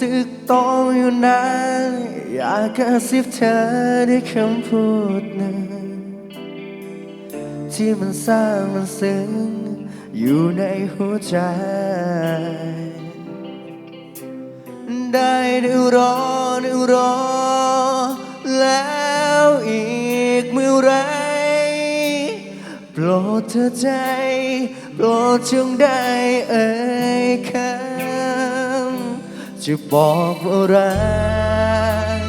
ตึกตองอยู่นานอยากกระซิบเธอด้วยคำพูดหนึ่งที่มันสร้างมันซึ้งอยู่ในหัวใจ ได้ดูรอดูรอ แล้วอีกเมื่อไรโปรดเธอใจ โปรดจงได้เอ่ยคำ จะบอกว่ารัก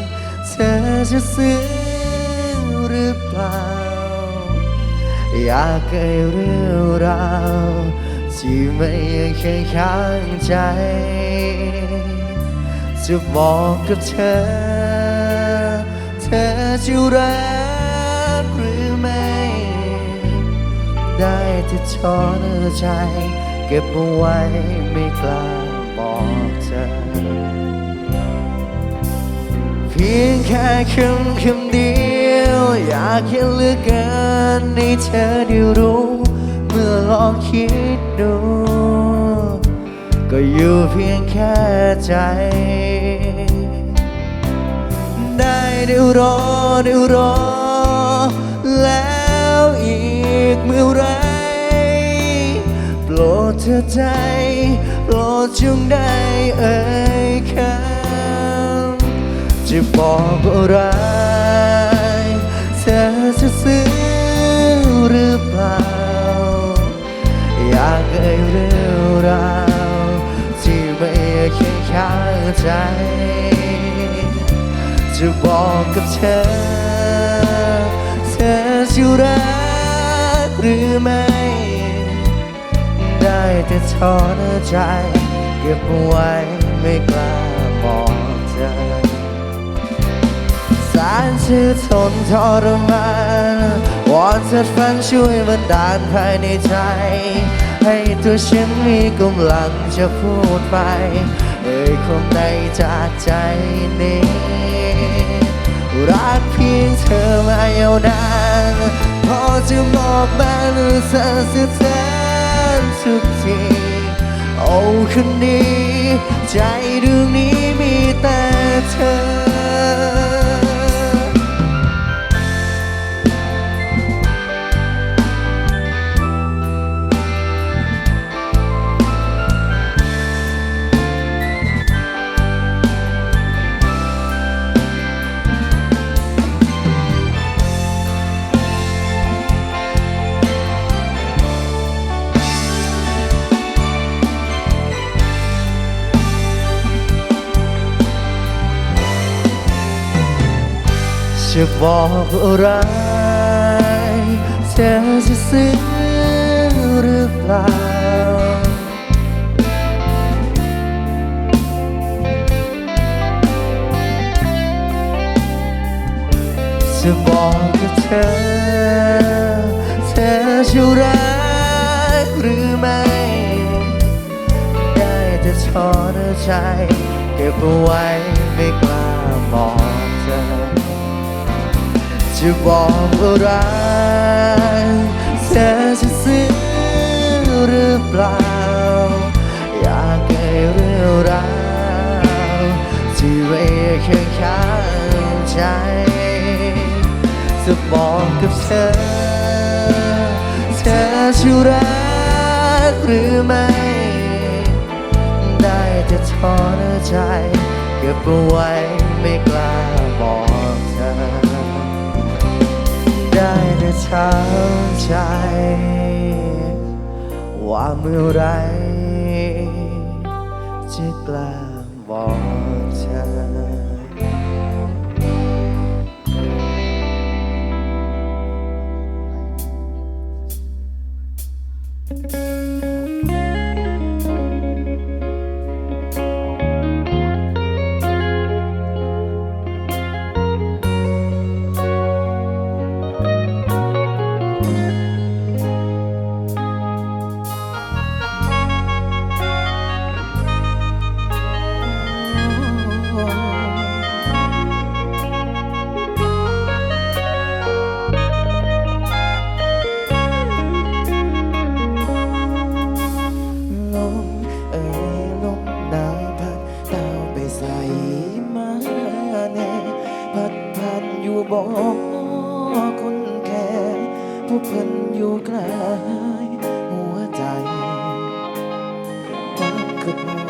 เธอจะซื้อหรือเปล่า อยากให้เรื่องราวที่ไม่ยังแค่ข้างใจ จะบอกกับเธอ เธอจะรักหรือไม่ ได้แต่ทอนใจ เก็บเอาไว้ไม่กล้า บอกเธอ เพียงแค่คำคำเดียว อยากให้เหลือเกินให้เธอได้รู้ เมื่อลองคิดดู ก็อยู่เพียงแค่ใจ ได้ได้รอได้รอ แล้วอีกเมื่อไร รดเธอใจ โปรดจงได้เอ่ยคำจะบอกว่ารักเธอจะซื้อหรือเปล่า อยากให้เรื่องราวที่ไม่เคยข้างใจ จะบอกกับเธอ เธอจะรักหรือไม่ แต่ทอนใจ เก็บไว้ไม่กล้าบอกเธอสารชื่อทนทรมานวอนเธอฟังช่วยบันดาลภายในใจ ให้ตัวฉันมีกำลังจะพูดไป เอ่ยคำในจากใจนี้รักเพียงเธอมายาวนานพอจะบอกมันสะเสียแท นสุกทีโอ้คืนนี้ ใจดวงนี้มีแต่เธอ จะบอกอะไรเธอจะซื้อหรือเปล่า จะบอกกับเธอ เธอจะรักหรือไม่ ได้แต่ทอนใจ เก็บเอาไว้ไม่กล้า จะบอกว่ารักเธอจะซื้อหรือเปล่า อยากให้เรื่องราวที่ไม่เคยข้างใจ จะบอกกับเธอ เธอจะรักหรือไม่ ได้แต่ทอนใจ เก็บเอาไว้ไม่กล้า ได้แต่ถามใจ ว่าเมื่อไรจะกล้าบอก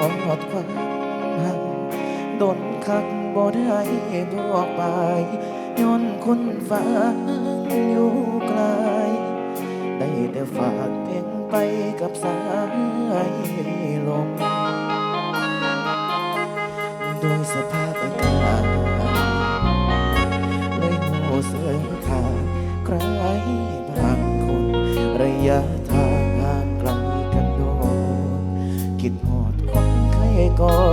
อดความหักโดนคักบ่ได้บอกไปย้อนคนฟังอยู่ไกล ได้แต่ฝากเพียงไปกับสายลมโดยสภาพอากาศเลยโมเสือทางใครบางคนระยะ people.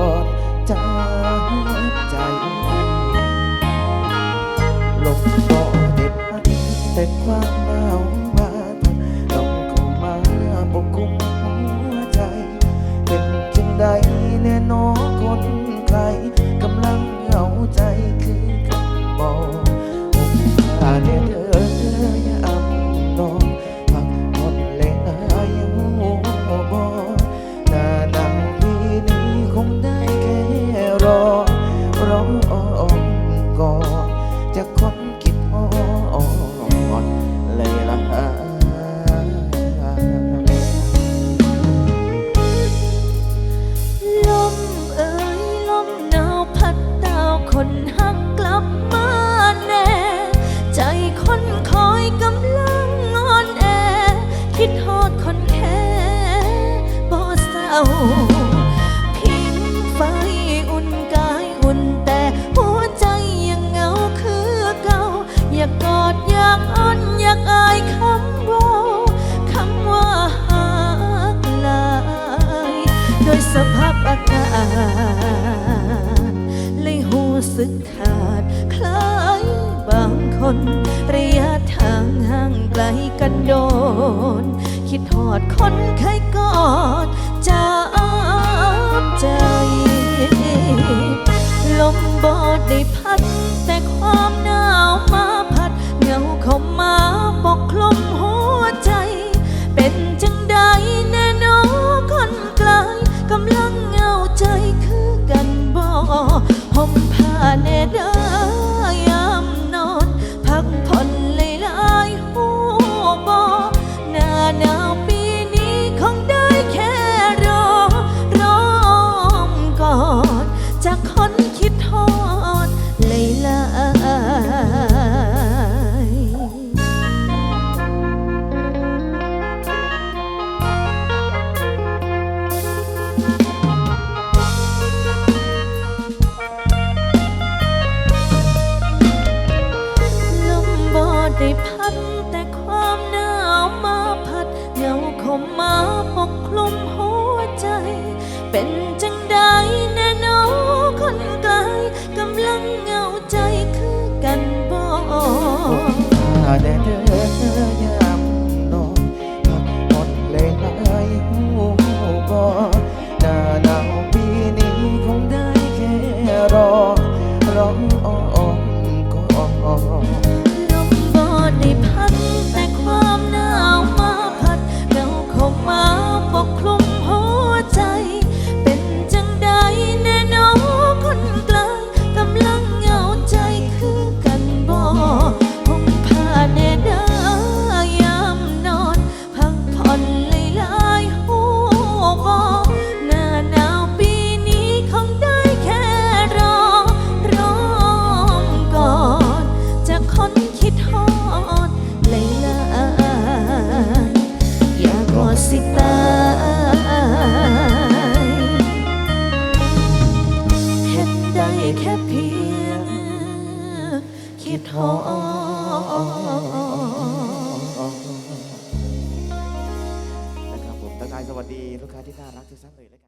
สึกขาด คล้ายบางคน ระยะทางห่างไกลกันโดน คิดทอดคนเคยกอดจะบใจ ลมบอดได้พัดแต่ความหนาวมา ดสิตายเห็นได้แค่เพียง คิดหอนะครับผมทักทายสวัสดีลูกค้าที่น่ารักทุกท่านเลยนะครับ